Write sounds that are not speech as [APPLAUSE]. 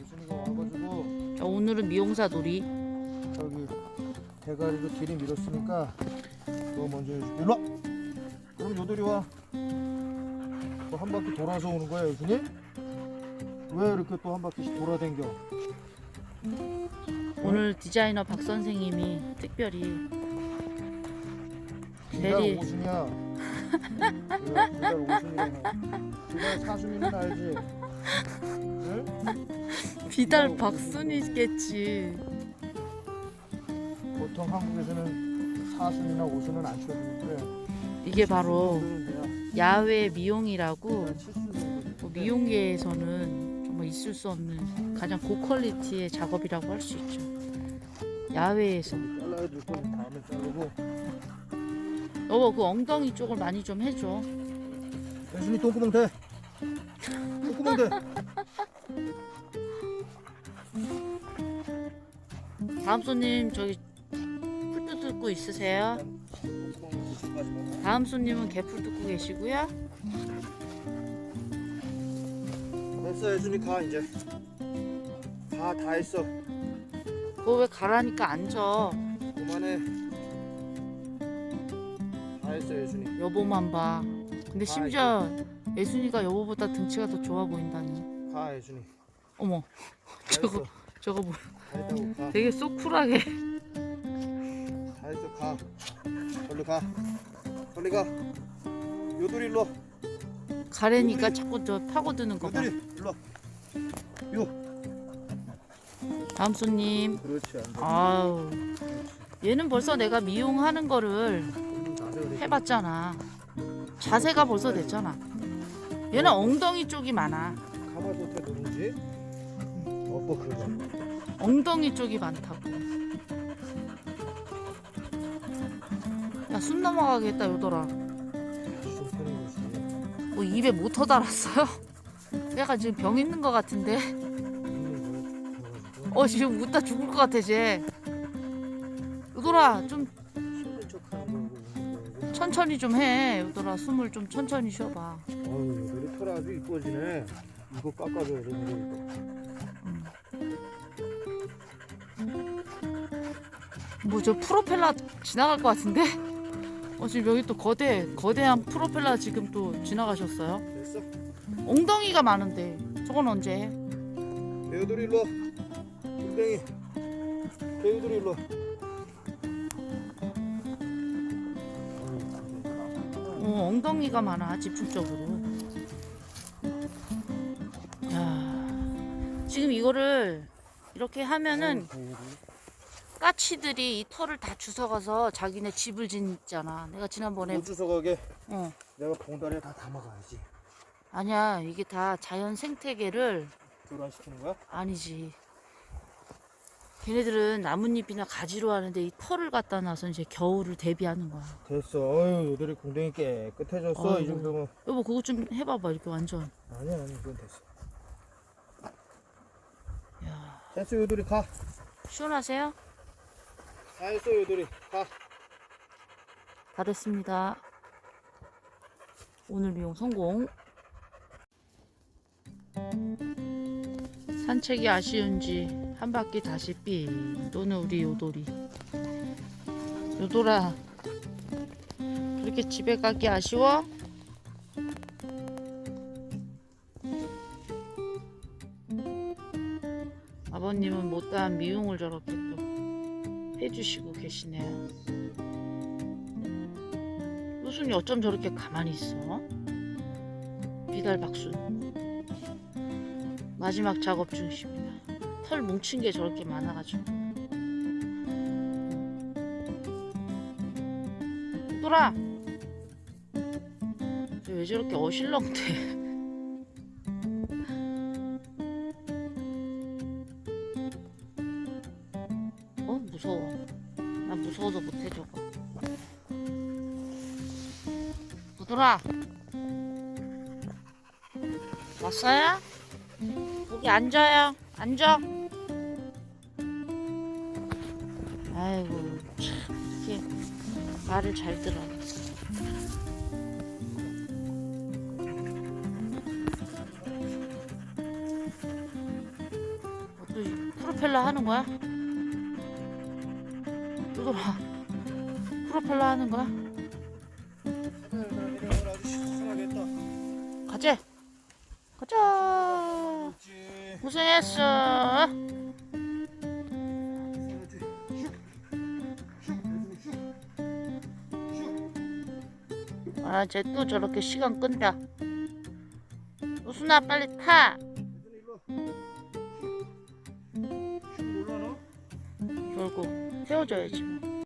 예순이가 와가지고 자, 오늘은 미용사 놀이. 저기 대가리로 길이 밀었으니까 너 먼저 해줄게. 일로 와. 그럼 요들이 와. 또한 바퀴 돌아서 오는 거야 예순이? 왜 이렇게 또 한 바퀴씩 돌아댕겨? 오늘 디자이너 박 선생님이 특별히 비달 대리. 오순이야. 그래, 비달 오순이라고. 비달 사순이는 알지? 응? 비달 박순이겠지. 보통 한국에서는 사순이나 오순은 안 쳐주는데 이게 바로 야외 미용이라고 뭐 미용계에서는 정말 있을 수 없는 가장 고퀄리티의 작업이라고 할 수 있죠. 야외에서. 잘라야 될 거는 다음에 자르고 여보 그 엉덩이 쪽을 많이 좀 해줘. 예순이 똥구멍 대 똥구멍 대 다음 손님 저기 풀도 뜯고 있으세요? 다음 손님은 개풀 뜯고 계시고요. 됐어 예순이 가 이제 다 다 했어 그거 왜 가라니까 앉아. 그만해 다 했어 예순이 여보만 봐. 근데 심지어 예순이가 여보보다 등치가 더 좋아 보인다니. 가 예순이 어머 다 저거 했어 저거 뭐다 가 되게 쏙 쿨하게. 다 했어 가 빨리 가 빨리 가 요들이 일로 와 가래니까 자꾸 저 파고드는 거 봐. 요들이 일로 와 요. 다음 손님. 그렇지 안 돼. 아우 얘는 벌써 내가 미용하는 거를 해봤잖아. 자세가 벌써 됐잖아. 얘는 엉덩이 쪽이 많아. 가마솥에 누르지 엎어 그러자 엉덩이 쪽이 많다고. 야 숨 넘어가겠다 요더라. 뭐 입에 모터 달았어요? [LAUGHS] 약간 지금 병 있는 것 같은데. 어 지금 웃다 죽을 것 같아 쟤. 요더라 좀 천천히 좀 해. 요더라 숨을 좀 천천히 쉬어봐. 어유 요들이 털 아주 이뻐지네 이거 깎아줘야 돼 이거 뭐 저 프로펠러 지나갈 것 같은데? 어 지금 여기 또 거대 거대한 프로펠러 지금 또 지나가셨어요? 됐어 엉덩이가 많은데 저건 언제 해? 배우들이 일로 와 댕댕이 배우들이 일로 와 어, 엉덩이가 많아 집중적으로. 야 지금 이거를 이렇게 하면은 까치들이 이 털을 다 주워가서 자기네 집을 짓잖아. 내가 지난번에 못 주워가게 어 내가 봉다리에 다 담아가야지 아니야 이게 다 자연 생태계를 교란시키는 거야? 아니지. 걔네들은 나뭇잎이나 가지로 하는데 이 털을 갖다 놔서 이제 겨울을 대비하는 거야. 됐어 어유 요들이 공댕이 깨끗해졌어 이 아이고. 정도면 여보 그거 좀 해봐봐 이렇게 완전. 아니야 아니 그건 됐어 야 됐어 요들이 가 시원하세요? 다 했어 요들이 가다 됐습니다. 오늘 미용 성공. 산책이 아쉬운지 한 바퀴 다시 삥 또는 우리 요돌이. 요돌아, 그렇게 집에 가기 아쉬워? 아버님은 못다한 미용을 저렇게 또 해주시고 계시네요. 요순이 어쩜 저렇게 가만히 있어? 비달 박순 마지막 작업 중이십니다. 털 뭉친 게 저렇게 많아가지고 돌아 왜 저렇게 어실렁대? 무서워. 나 무서워서 못해 저거. 부들아 왔어요? 여기 앉아요 앉아 아이고 참 이렇게 말을 잘 들어 프로펠러 하는 거야? 뚜돌아 프로펠러 하는 거야? 가자 가자. 고생했어. 아 쟤 또 저렇게 시간 끈다. 우순아 빨리 타? 결국 태워줘야지 뭐.